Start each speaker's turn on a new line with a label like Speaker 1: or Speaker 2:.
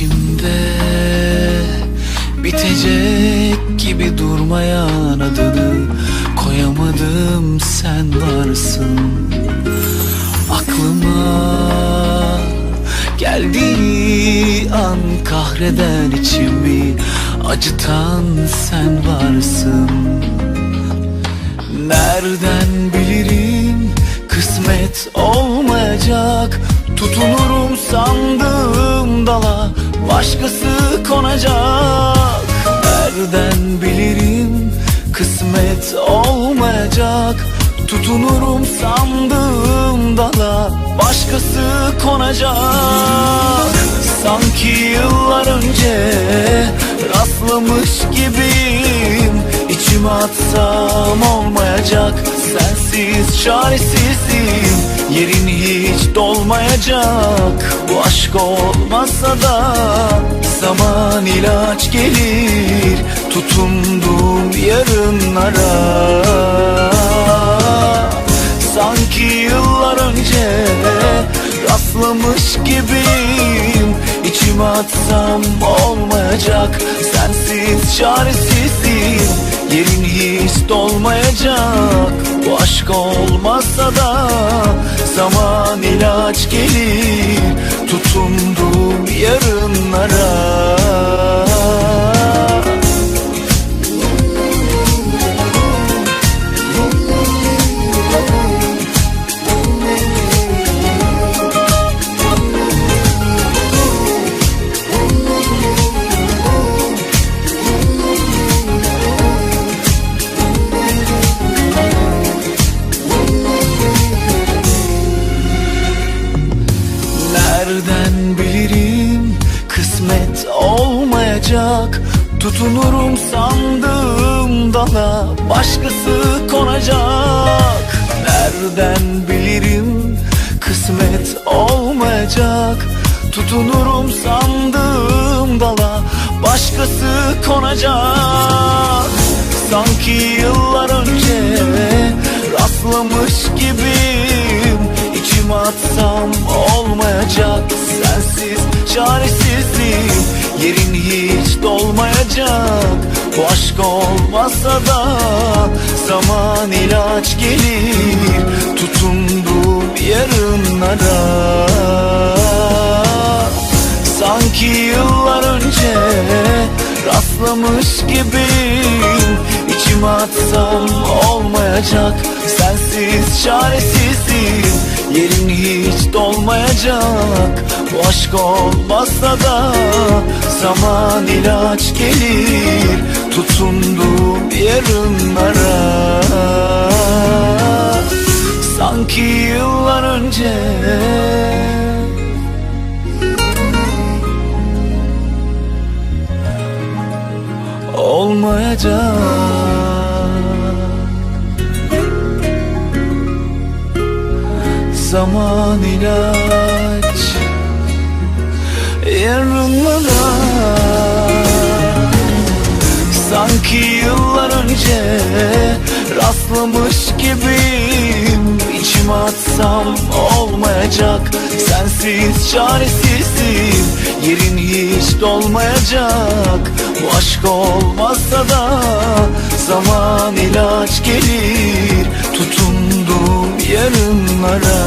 Speaker 1: içimde Bitecek gibi durmayan adını Koyamadım sen varsın. Aklıma geldiği an kahreden içimi Acıtan sen varsın. Nereden bilirim kısmet olmayacak Tutunurum sandığım dala başkası konacak. Nereden bilirim kısmet olmayacak? Tutunurum sandığım dala başkası konacak. Sanki yıllar önce rastlamış gibiyim İçime atsam olmayacak Sensiz çaresizim. Yerin hiç dolmayacak. Bu aşk olmasa da Zaman ilaç gelir. Tutunduğum yarınlara. Sanki yıllar önce rastlamış gibiyim İçime atsam olmayacak. Sensiz çaresizim. Yerin hiç dolmayacak. Bu aşk olmazsa da Zaman ilaç gelir. Tutunduğum kısmet olmayacak. Tutunurum sandığım dala başkası konacak. Nereden bilirim kısmet olmayacak? Tutunurum sandığım dala başkası konacak. Sanki yıllar önce rastlamış gibiyim. İçime atsam olmayacak. Sensiz çaresizliğim Yerin hiç dolmayacak. Bu aşk olmasa da Zaman ilaç gelir. Tutunduğum yarınlara rastlamış gibiyim İçime atsam olmayacak Sensiz çaresizim Yerin hiç dolmayacak Bu aşk olmazsa da Zaman ilaç gelir Tutunduğum yarınlara Sanki Zaman ilaç. Yarınlara Sanki yıllar önce rastlamış gibiyim. İçime atsam olmayacak Sensiz çaresizim. Yerin hiç dolmayacak Bu aşk olmazsa da Zaman ilaç gelir. Tutunduğum yarınlara